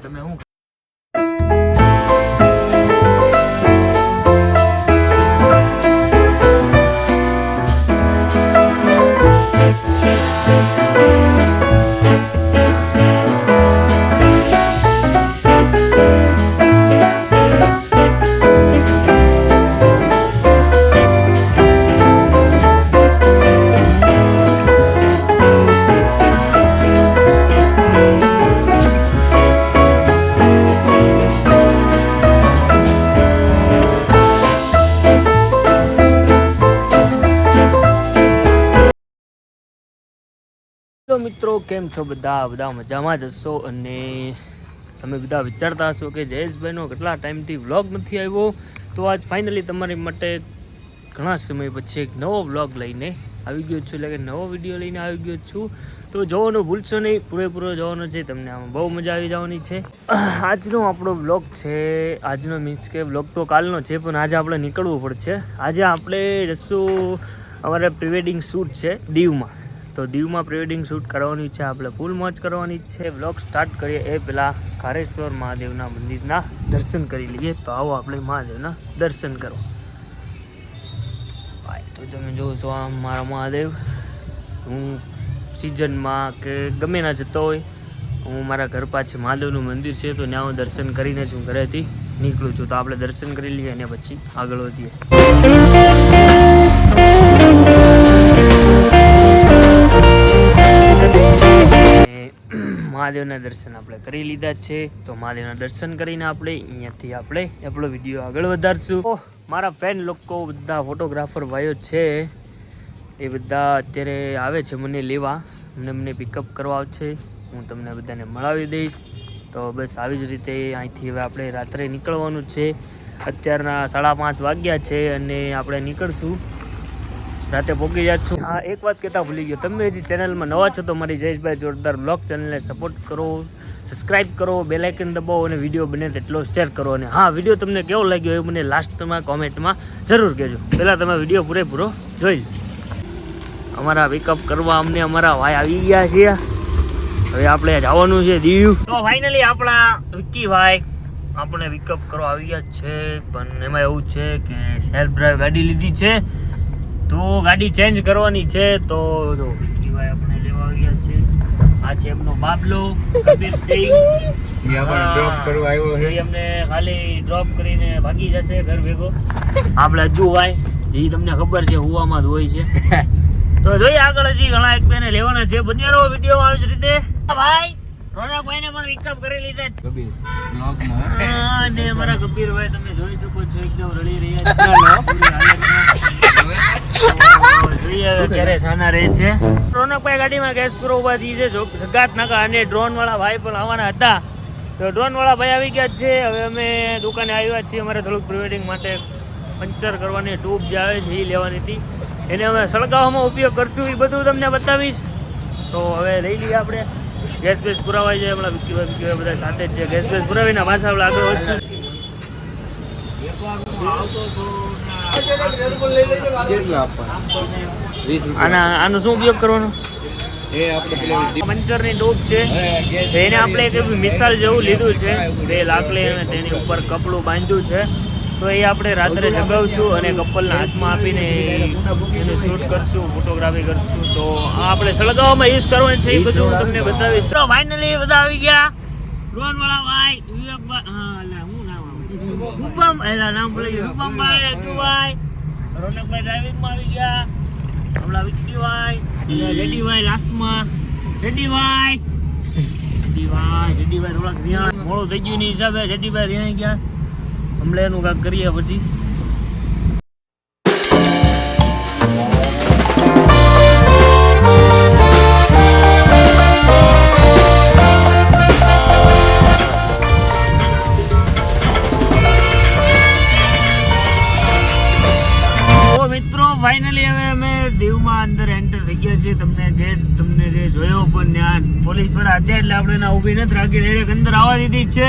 તમે હું તો મિત્રો, કેમ છો બધા? બધા મજામાં જ હશો અને તમે બધા વિચારતા હશો કે જયેશભાઈનો કેટલા ટાઈમથી વ્લોગ નથી આવ્યો? તો આજ ફાઇનલી તમારી માટે ઘણા સમય પછી એક નવો વ્લોગ લઈને આવી ગયો છું. એટલે કે નવો વીડિયો લઈને આવી ગયો છું. તો જોવાનું ભૂલશો નહીં. પૂરેપૂરો જોવાનો છે. તમને આમાં બહુ મજા આવી જવાની છે. આજનો આપણો વ્લોગ છે. આજનો મીન્સ કે વ્લોગ તો કાલનો છે, પણ આજે આપણે નીકળવું પડશે. આજે આપણે જશું અમારે પ્રિવેડિંગ શૂટ છે, દીવમાં. તો દીવમાં પ્રિવેડિંગ શૂટ કરવાની છે, આપણે ફૂલ મોજ કરવાની છે. વ્લોગ સ્ટાર્ટ કરીએ એ પહેલાં કારેશ્વર મહાદેવના મંદિરના દર્શન કરી લઈએ. તો આવો આપણે મહાદેવના દર્શન કરો. તો તમે જોવો છો આમ મારા મહાદેવ. હું સિઝનમાં કે ગમે ના જતો હોય, હું મારા ઘર પાછે મહાદેવનું મંદિર છે, તો ત્યાં હું દર્શન કરીને જ હું ઘરેથી નીકળું છું. તો આપણે દર્શન કરી લઈએ અને પછી આગળ વધીએ. મહાદેવના દર્શન આપણે કરી લીધા છે. તો મહાદેવના દર્શન કરીને આપણે અહીંયાથી આપણે આપણો વીડિયો આગળ વધારશું. મારા ફેન લોકો બધા ફોટોગ્રાફર ભાઈઓ છે. એ બધા અત્યારે આવે છે મને લેવા. મને મને પિકઅપ કરવા આવશે. હું તમને બધાને મળાવી દઈશ. તો બસ આવી જ રીતે અહીંથી હવે આપણે રાત્રે નીકળવાનું છે. અત્યારના સાડા પાંચ વાગ્યા છે અને આપણે નીકળશું. રાતે પહોંચી જાશું હા, એક વાત કહેતા ભૂલી ગયો. તમે હજી ચેનલમાં નવા છો તો મારી જયેશભાઈ જોરદાર બ્લોગ ચેનલને સપોર્ટ કરો સબસ્ક્રાઇબ કરો બેલાઇકન દબાવો અને વીડિયો બને તેટલો શેર કરો. અને હા વીડિયો તમને કેવો લાગ્યો એ મને લાસ્ટમાં કોમેન્ટમાં જરૂર કહેજો. પહેલાં તમે વીડિયો પૂરેપૂરો જોઈ અમારા પિકઅપ કરવા અમને અમારા ભાઈ આવી ગયા છે. હવે આપણે જવાનું છે દીવ. તો ફાઇનલી આપણા વિક્કીભાઈ આપણે પિકઅપ કરવા આવી ગયા છે. પણ એમાં એવું છે કે સેલ્ફ ડ્રાઈવ ગાડી લીધી છે. તો ગાડી ચેન્જ કરવાની છે તો જો વિક્કીભાઈ આપણે લેવા આવ્યા છે. આ છે એમનો બાબલો કબીર સિંહ. જે આપણને ડ્રોપ કરવા આવ્યો છે. એ અમને ખાલી ડ્રોપ કરીને ભાગી જશે ઘર ભેગો. આપણે હજુ ભાઈ એ તમને ખબર છે હુવામાં જ હોય છે. તો જોઈએ આગળ હજી ઘણા એક બેને લેવાના છે. બન્યા રહો વીડિયો આવી જ રીતે. ભાઈ. રોનકભાઈને પણ પિકઅપ કરી લીધા છે અને મારા કબીરભાઈ તમે જોઈ શકો છો એકદમ રડી રહ્યા છે. ક્યારે સાના રહે છે. રોનકભાઈ ગાડીમાં ગેસ પૂરો ઊભા થઈ છે. જગાત નાકા અને ડ્રોન વાળા ભાઈ પણ આવવાના હતા. તો ડ્રોન વાળા ભાઈ આવી ગયા છે. હવે અમે દુકાને આવ્યા છીએ. અમારે થોડુંક પ્રિવેડિંગ માટે પંચર કરવાની ટ્યુબ જે આવે છે એ લેવાની હતી. એને અમે સળગાવવામાં ઉપયોગ કરશું એ બધું તમને બતાવીશ. તો હવે લઈ લઈએ આપણે. ગેસ બેસ પુરાવાઈ જાય હમણાં વિક્કીભાઈ બધા સાથે જ છે. ગેસ બેસ પુરાવીને પાછા આપણે આગળ વધશું. કેટલા આપવાના. વીસ આના આનો શું ઉપયોગ કરવાનો? પંચરની ડોબ છે. એને આપણે એક એવી મિસાલ જેવું લીધું છે. બે લાકડી અને તેની ઉપર કપડું બાંધ્યું છે. તો એ આપણે રાત્રે જગાવશું અને કપલના હાથમાં આપીને એનું શૂટ કરશું ફોટોગ્રાફી કરશું. તો આ આપણે સળગાવવામાં યુઝ કરવાનું છે એ બધું હું તમને બતાવીશ. તો ફાઇનલી બધા આવી ગયા. ડ્રોન વાળા ભાઈ હા રૂપમ એલા નામ ભૂલી ગયું. રૂપમભાઈ અજુભાઈ રોનકભાઈ ડ્રાઇવિંગમાં આવી ગયા. હમણાં વિક્કીભાઈ અને લેડીભાઈ લાસ્ટમાં જેડીભાઈ જેડીભાઈ જેડીભાઈ થોડાક રિયાણ મોડું થઈ ગયું ની હિસાબે જેડીભાઈ રિયાઈ ગયા. હમણાં એનું કાંઈક કરીએ પછી. ઊભી નથી રાખી ડાયરેક્ટ અંદર આવવા દીધી છે.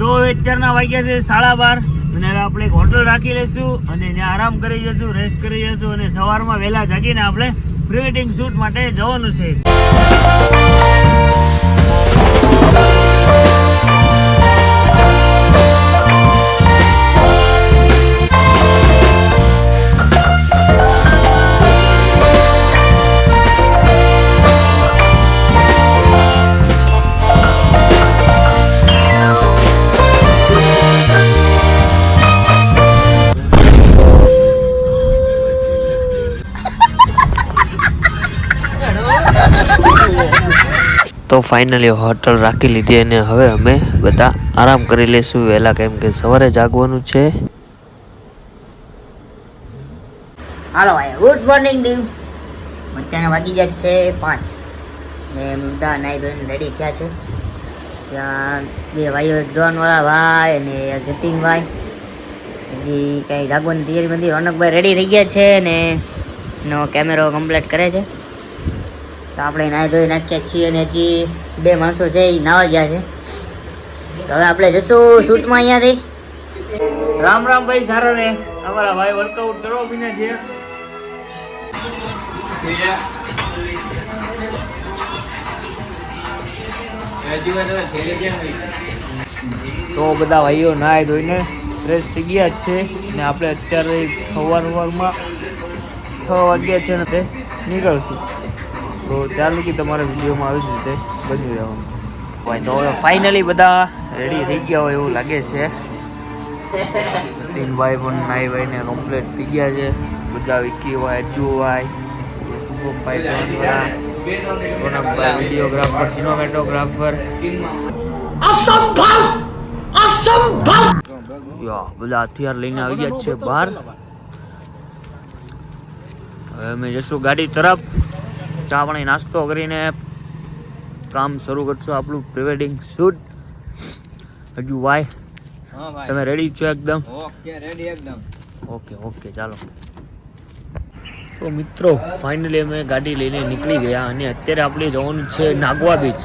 તો અત્યારના વાગ્યા છે સાડા બાર. અને આપણે એક હોટલ રાખી લઈશું અને ત્યાં આરામ કરી જઈશું રેસ્ટ કરી જઈશું અને સવારમાં વહેલા જાગીને આપણે પ્રી શૂટ માટે જવાનું છે. ફાઇનલી હોટલ રાખી લીધી અને હવે અમે બધા આરામ કરી લઈશું. વહેલા કેમ કે સવારે જાગવાનું છે. હાલો ભાઈ ગુડ મોર્નિંગ દીવ અત્યારે વાગી ગયા છે પાંચ. ને બધા નાઈ ધોઈને રેડી થયા છે. ત્યાં બે ભાઈઓ ડ્રોનવાળા ભાઈ અને જતીનભાઈ. હજી કાંઈ જાગવાની તૈયારી બધી રોનકભાઈ રેડી થઈ ગયા છે ને એનો કેમેરો કમ્પ્લીટ કરે છે. તો આપણે નાહી ધોઈ નાખ્યા છીએ અને હજી બે માણસો છે એ નાવા ગયા છે. તો હવે આપણે જશું શૂટમાં અહીંયાથી. રામ રામ ભાઈ સારા ને અમારા ભાઈ વર્કઆઉટ કરવા બીના છે. તો બધા ભાઈઓ નાહી ધોઈને ફ્રેશ થઈ ગયા છે ને આપણે અત્યારે સવાર સવારમાં છ વાગ્યા છે ને તે નીકળશું. તો ત્યાર લગી તમારા વિડીયોમાં આવી જ રીતે બની રહેવાનું. ભાઈ તો હવે ફાઇનલી બધા રેડી થઈ ગયા હોય એવું લાગે છે. તીનભાઈ પણ નાઈ ભાઈને કમ્પ્લીટ થઈ ગયા છે. બધા વિકી ભાઈ અજુ ભાઈ શુભમભાઈ ત્રણવાળા વિડીયોગ્રાફર સિનેમેટોગ્રાફર યા બધા હથિયાર લઈને આવી ગયા છે બહાર. હવે અમે જશું ગાડી તરફ. ચા પાણી નાસ્તો કરીને કામ શરૂ કરશું આપણું પ્રિવેડિંગ શૂટ હજુ વાય તમે રેડી છો એકદમ? ઓકે રેડી એકદમ. ઓકે ઓકે ચાલો. તો મિત્રો ફાઇનલી અમે ગાડી લઈને નીકળી ગયા અને અત્યારે આપણે જવાનું છે નાગવા બીચ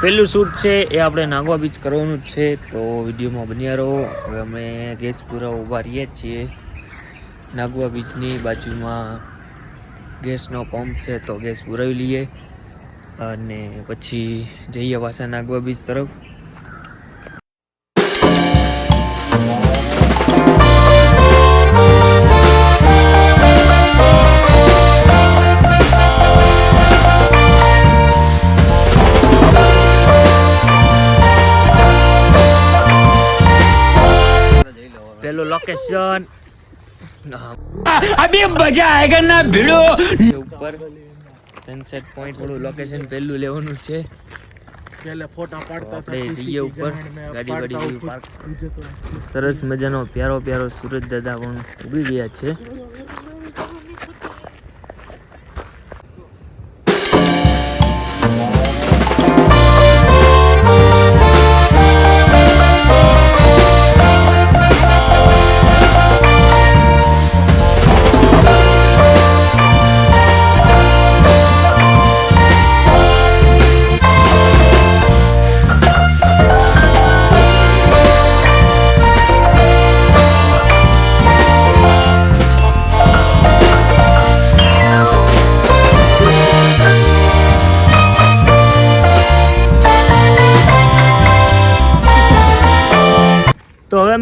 પહેલું શૂટ છે એ આપણે નાગવા બીચ કરવાનું જ છે. તો વિડીયોમાં બન્યા રહો. હવે અમે ગેસ પૂરા ઊભા રહીએ છીએ. નાગવા બીચની બાજુમાં ગેસનો પંપ છે તો ગેસ પુરાવી લઈએ અને પછી જઈએ પાછા નાગવા બીચ તરફ. પેલું લોકેશન અભી મજા આયેગા ના ભીડો. ઉપર સનસેટ પોઈન્ટ વાળું લોકેશન પહેલું લેવાનું છે. તો આપણે જઈએ ઉપર. ગાડી વાડી જેવી પાર્ક સરસ મજાનો પ્યારો પ્યારો સુરજ દાદા પણ ઊભી ગયા છે.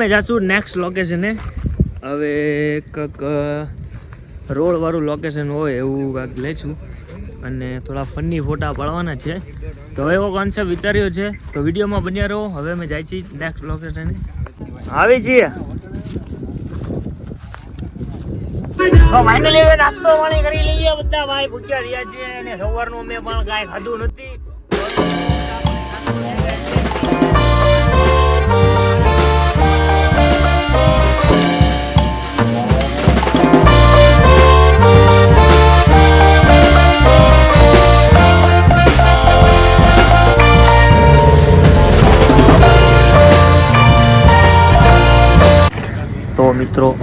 અમે જાશું નેક્સ્ટ લોકેશને હવે કંઈક રોડવાળું લોકેશન હોય એવું કાંઈક લેશું. અને થોડા ફની ફોટા પાડવાના છે. તો હવે એવો કોન્સેપ્ટ વિચાર્યો છે. તો વિડીયોમાં બન્યા રહો. હવે અમે જાય છીએ નેક્સ્ટ લોકેશને આવી છીએ. નાસ્તો પાણી કરી લઈએ. બધા ભાઈ ભૂખ્યા રહ્યા છીએ અને સવારનું અમે પણ કાંઈ ખાધું નથી.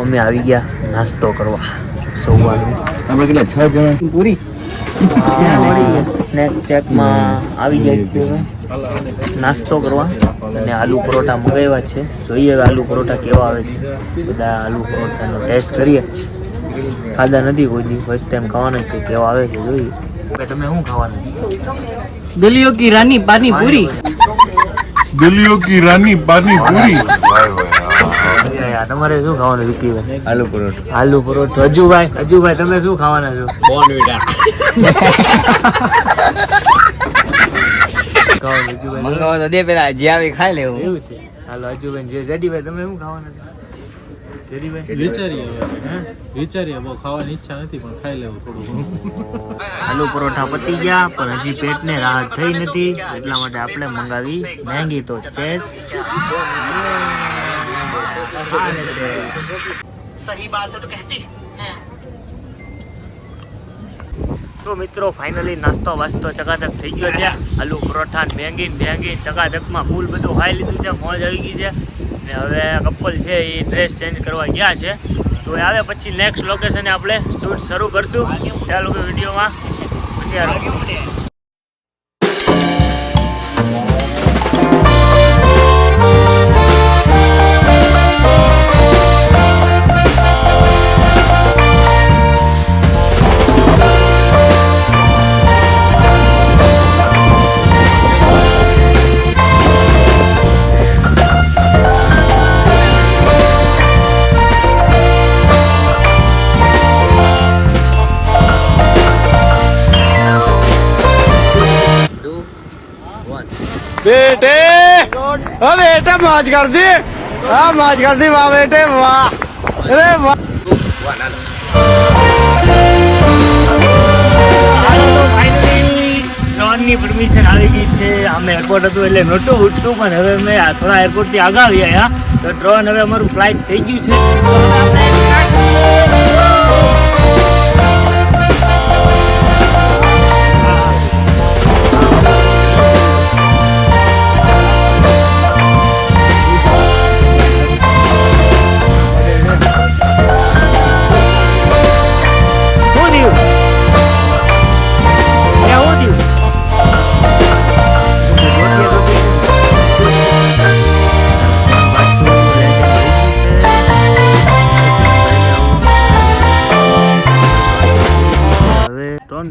અમે આવી ગયા નાસ્તો કરવા સવારનો આપણે કેટલા છ જણા? પૂરી? સ્નેક ચેકમાં આવી ગયા છીએ નાસ્તો કરવા અને આલુ પરોઠા મંગાવ્યા છે. જોઈએ હવે આલુ પરોઠા કેવા આવે છે. બધા આલુ પરોઠાનો ટેસ્ટ કરીએ. ખાધા નથી કોઈ દી. ફર્સ્ટ ટાઈમ ખાવાના છે. કેવા આવે છે જોઈએ. તમે શું ખાવાનું? દલિયો કી રાની પાની પૂરી? દલિયો કી રાની પાની પૂરી? તમારે શું ખાવાનું વિકીભાઈ આલુ પરોઠા. આલુ પરોઠો. અજુભાઈ અજુભાઈ તમે શું ખાવાના છો? હજુભાઈ મંગાવો તો દે પેલા જે આવી ખાઈ લેવું એવું છે. હાલો અજુભાઈ જે જડીભાઈ તમે શું ખાવાના છો? વિચારીએ વિચારીએ બહુ ખાવાની ઈચ્છા નથી પણ ખાઈ લેવું થોડું આલુ પરોઠા પતી ગયા પણ હજી પેટને રાહત થઈ નથી. એટલા માટે આપણે મંગાવી મેંગી તો ચેસ. તો મિત્રો ફાઇનલી નાસ્તો વાસ્તો ચકાચક થઈ ગયો છે. આલુ પરોઠા મેંગી મેંગી ચકાચકમાં ફૂલ બધું ખાઈ લીધું છે. મોજ આવી ગઈ છે. ને હવે કપલ છે એ ડ્રેસ ચેન્જ કરવા ગયા છે. તો એ આવે પછી નેક્સ્ટ લોકેશને આપણે શૂટ શરૂ કરશું. ત્યાં લોકો વિડીયોમાં ઓ બેટા મોજ કરતી. હા મોજ કરતી વાહ બેટે, વાહ. અરે વાહ. ની પરમિશન આવી ગઈ છે. અમે એરપોર્ટ હતું એટલે નહોતું ઉઠતું, પણ હવે મેં થોડા એરપોર્ટથી આગળ આવી આવ્યા. તો ડ્રોન હવે અમારું ફ્લાઇટ થઈ ગયું છે.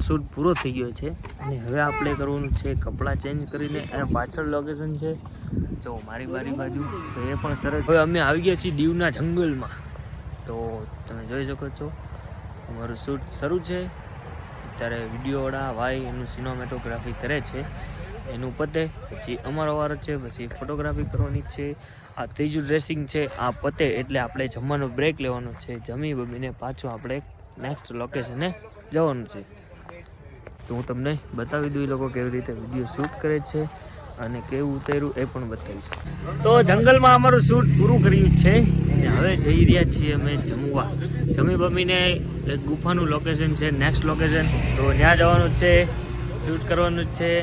શૂટ પૂરો થઈ ગયો છે. અને હવે આપણે કરવાનું છે કપડાં ચેન્જ કરીને એના પાછળ લોકેશન છે. જો મારી બારી બાજુ, તો એ પણ સરસ. હવે અમે આવી ગયા છીએ દીવના જંગલમાં. તો તમે જોઈ શકો છો, અમારું શૂટ શરૂ છે. અત્યારે વિડીયોવાળા ભાઈ એનું સિનેમેટોગ્રાફી કરે છે. એનું પતે, પછી અમારો વારો છે, પછી ફોટોગ્રાફી કરવાની છે. આ ત્રીજું ડ્રેસિંગ છે, આ પતે એટલે આપણે જમવાનો બ્રેક લેવાનો છે. જમી બમીને પાછું આપણે નેક્સ્ટ લોકેશને જવાનું છે. તો હું તમને બતાવી દઉં એ લોકો કેવી રીતે વીડિયો શૂટ કરે છે અને કેવું ઉતર્યું એ પણ બતાવીશ. તો જંગલમાં અમારું શૂટ પૂરું કર્યું છે. અને હવે જઈ રહ્યા છીએ અમે જમવા. જમી બમીને એક ગુફાનું લોકેશન છે નેક્સ્ટ લોકેશન તો ત્યાં જવાનું છે શૂટ કરવાનું છે.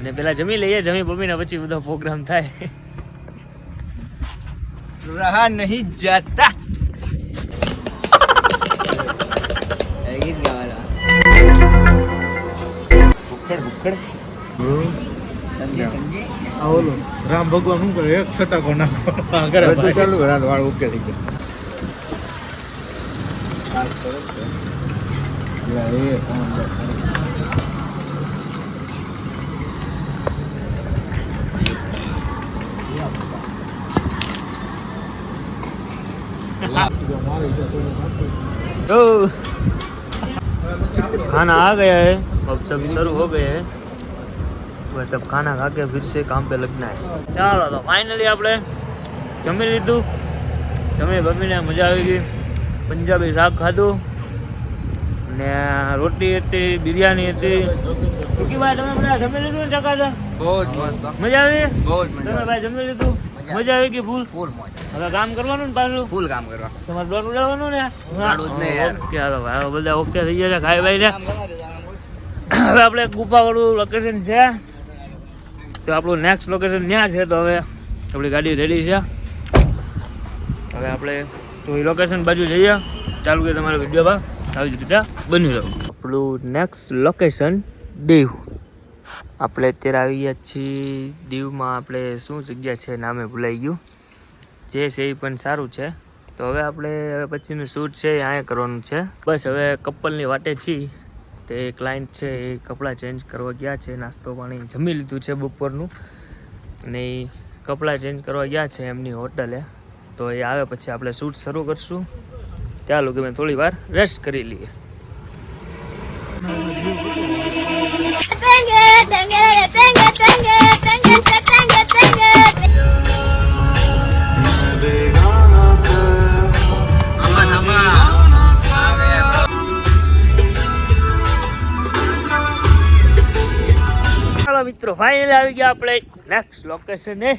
અને પહેલાં જમી લઈએ, જમી બમીને પછી બધો પ્રોગ્રામ થાય. રહા નહીં જતા. રામ ભગવાન શું કરે? એક છટાકો નાખો. કરે ચાલુ રાત વાળ ઉકેલી થઈ ગયો આ खाना आ गया है अब सब शुरू हो गए हैं बस अब खाना खा के फिर से काम पे लगना है ચાલો તો ફાઇનલી આપણે જમી લીધું જમી બમીને મજા આવી ગઈ પંજાબી શાક ખાધું ને રોટી હતી બિરયાની હતી સુકી ભાઈ તમે બધા જમી લીધું ને ચકાસા બહુ જ મસ્ત મજા આવી બહુ જ તમે મજા ભાઈ જમી લીધું મજા આવી. ગઈ ફૂલ? ફૂલ મજા હવે કામ કરવાનું ને પાછું? ફૂલ કામ કરવા. તમારે ડોન ઉડાવવાનું ને? ઉડાડું જ નહીં યાર. ઓકે હાલો ભાઈ હવે બધા ઓકે થઈ ગયા છે ખાઈ ભાઈ ને. હવે આપણે ગુફાવાળું લોકેશન છે. તો આપણું નેક્સ્ટ લોકેશન ત્યાં છે તો હવે આપણી ગાડી રેડી છે. હવે આપણે તો એ લોકેશન બાજુ જઈએ. ચાલુ કરીએ વીડિયો વિડીયોમાં આવી જ રીતે બની રહ્યો આપણું નેક્સ્ટ લોકેશન દીવ આપણે અત્યારે આવી ગયા છીએ દીવમાં. આપણે શું જગ્યા છે નામે ભૂલાઈ ગયું. જે છે એ પણ સારું છે. તો હવે આપણે હવે પછીનું શૂટ છે એ અહીંયા કરવાનું છે. બસ હવે કપલની વાટે છીએ. તે ક્લાયન્ટ છે એ કપડાં ચેન્જ કરવા ગયા છે. નાસ્તો પાણી જમી લીધું છે બપોરનું. અને એ કપડાં ચેન્જ કરવા ગયા છે એમની હોટલે. તો એ આવે પછી આપણે શૂટ શરૂ કરશું. ત્યાં લોકો મેં થોડી વાર રેસ્ટ કરી લઈએ. મિત્રો ફાઇનલ આવી ગયા આપણે નેક્સ્ટ લોકેશન લોકેશને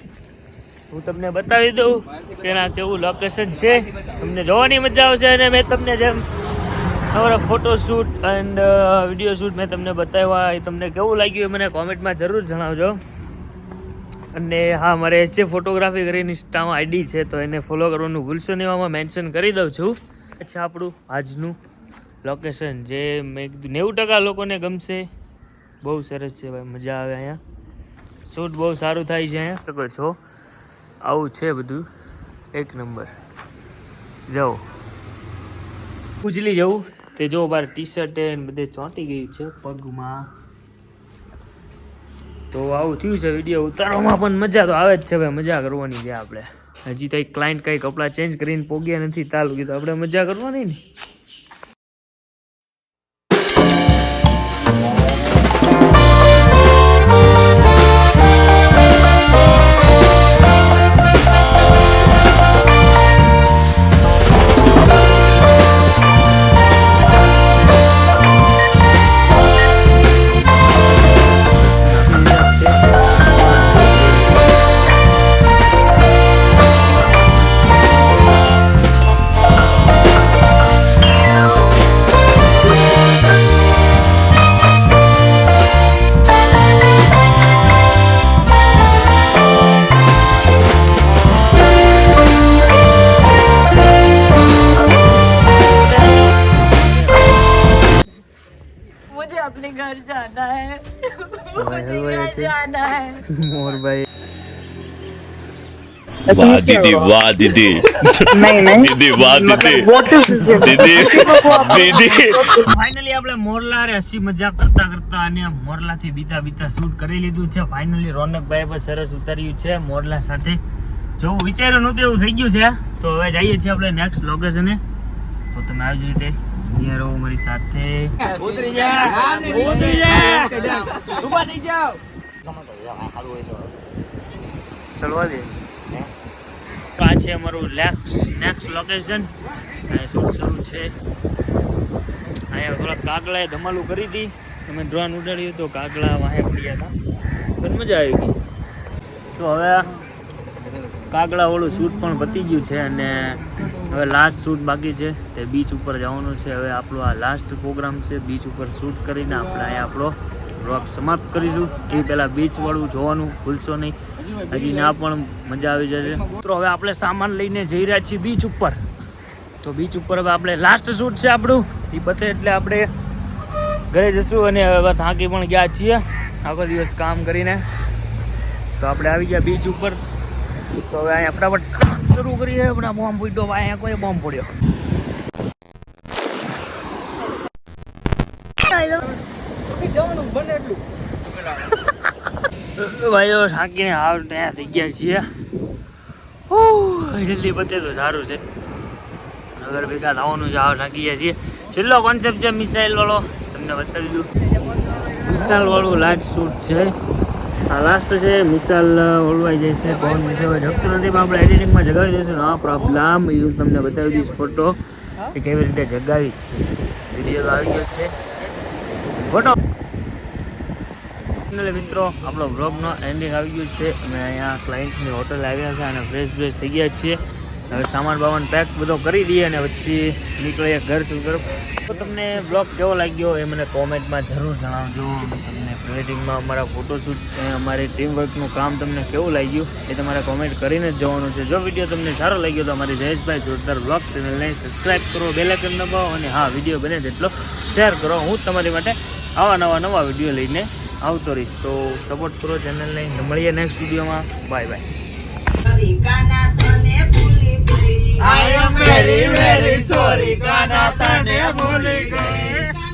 હું તમને બતાવી દઉં, તેના કેવું લોકેશન છે. તમને જોવાની મજા આવશે અને મેં તમને જેમ તમારા photo shoot and video shoot મેં તમને બતાવ્યા, એ તમને કેવું લાગ્યું એ મને કોમેન્ટમાં જરૂર જણાવજો. અને હા, મારે જે ફોટોગ્રાફી કરીને ઇન્સ્ટામાં આઈડી છે, તો એને ફોલો કરવાનું ભૂલશો નહીં એમાં મેન્શન કરી દઉં છું. અચ્છા આપણું આજનું લોકેશન જે મેં કીધું, નેવું ટકા લોકોને ગમશે. બહુ સરસ છે ભાઈ, મજા આવે અહીંયા. શૂટ બહુ સારું થાય છે અહીંયા. શકો છો. આવું છે બધું. એક નંબર. જાઓ. ઉજલી જવું. તે જો બાર ટી શર્ટ બધે ચોંટી ગયું છે પગમાં. તો આવું થયું છે વીડિયો ઉતારવામાં પણ મજા તો આવે જ છે ભાઈ, મજા કરવાની છે આપણે. હજી તો ક્લાયન્ટ કંઈ કપડાં ચેન્જ કરીને પોગ્યા નથી તાલું કીધું આપણે મજા કરવાની ને. वाह दीदी वाह दीदी दीदी वाह दीदी दीदी दीदी ફાઇનલી આપણે મોરલા રે હસી મજાક કરતા કરતા અને મોરલાથી બીતા બીતા શૂટ કરી લીધું છે ફાઇનલી રોનકભાઈ પર સરસ ઉતાર્યું છે મોરલા સાથે જેવું વિચાર્યું નહોતું એવું થઈ ગયું છે તો હવે જઈએ છીએ આપણે નેક્સ્ટ લોકેશને તો તમે આવી જ રીતે અહીંયા રહો મારી સાથે ચલવા દે આ છે અમારું નેક્સ્ટ નેક્સ્ટ લોકેશન અહીંયા શૂટ શરૂ છે? અહીંયા થોડા કાગડાએ ધમાલું કરી હતી અમે ડ્રોન ઉડાડ્યું તો કાગડા વાહે પડ્યા હતા. પણ મજા આવી ગઈ. તો હવે કાગડા વાળું શૂટ પણ પતી ગયું છે અને હવે લાસ્ટ શૂટ બાકી છે. તે બીચ ઉપર જવાનું છે. હવે આપણો આ લાસ્ટ પ્રોગ્રામ છે. બીચ ઉપર શૂટ કરીને આપણે અહીંયા આપણો રોક સમાપ્ત કરીશું. એ પહેલાં બીચવાળું જોવાનું ભૂલશો નહીં. હજી ના પણ મજા આવી જશે. મિત્રો હવે આપણે સામાન લઈને જઈ રહ્યા છીએ બીચ ઉપર. તો બીચ ઉપર હવે આપણે લાસ્ટ શૂટ છે આપણું. એ પતે એટલે આપણે ઘરે જશું અને હવે થાકી પણ ગયા છીએ. આખો દિવસ કામ કરીને. તો આપણે આવી ગયા બીચ ઉપર. તો હવે અહીંયા ફટાફટ કામ શરૂ કરીએ. હમણાં બોમ્બ ફૂટ્યો અહીંયા કોઈ બોમ્બ પડ્યો. ભાઈઓ થાકીને હાવ ત્યાં થઈ ગયા છીએ. જલ્દી પતે તો સારું છે. નગર ભેગા થવાનું છે, હાવ થાકી ગયા છીએ. છેલ્લો કોન્સેપ્ટ છે મિસાઇલ વાળો. તમને બતાવી દઉં. મિસાઇલ વાળું લાસ્ટ શૂટ છે. આ લાસ્ટ છે મિસાઇલ ઓળવાઈ જાય છે પવન હવે જગતું નથી, પણ આપણે એડિટિંગમાં જગાવી દઈશું. નો પ્રોબ્લેમ હું તમને બતાવી દઈશ ફોટો કે કેવી રીતે જગાવી છે. વીડિયો આવી ગયો છે. ફોટો ફાઇનલી મિત્રો, આપણો બ્લોગનો એન્ડિંગ આવી ગયું છે. અમે અહીંયા ક્લાયન્ટની હોટલ આવ્યા છે અને ફ્રેશ ફ્રેશ થઈ ગયા છીએ. હવે સામાન બામાન પેક બધો કરી દઈએ અને પછી નીકળીએ ઘર શું કરો. તો તમને બ્લોગ કેવો લાગ્યો એ મને કોમેન્ટમાં જરૂર જણાવજો. તમને પ્રિવેડિંગમાં અમારા ફોટોશૂટ અમારી ટીમ વર્કનું કામ તમને કેવું લાગ્યું એ તમારે કોમેન્ટ કરીને જ જવાનું છે. જો વીડિયો તમને સારો લાગ્યો તો અમારી જયેશભાઈ જોરદાર બ્લોગ ચેનલને સબસ્ક્રાઈબ કરો બેલાઇકન દબાવો અને હા વીડિયો બને તેટલો શેર કરો. હું તમારી માટે આવા નવા નવા વીડિયો લઈને આવતો રહીશ. તો સપોર્ટ કરો ચેનલને મળીએ નેક્સ્ટ વિડીયોમાં bye bye I am very very sorry Kana તને ભૂલી ગઈ.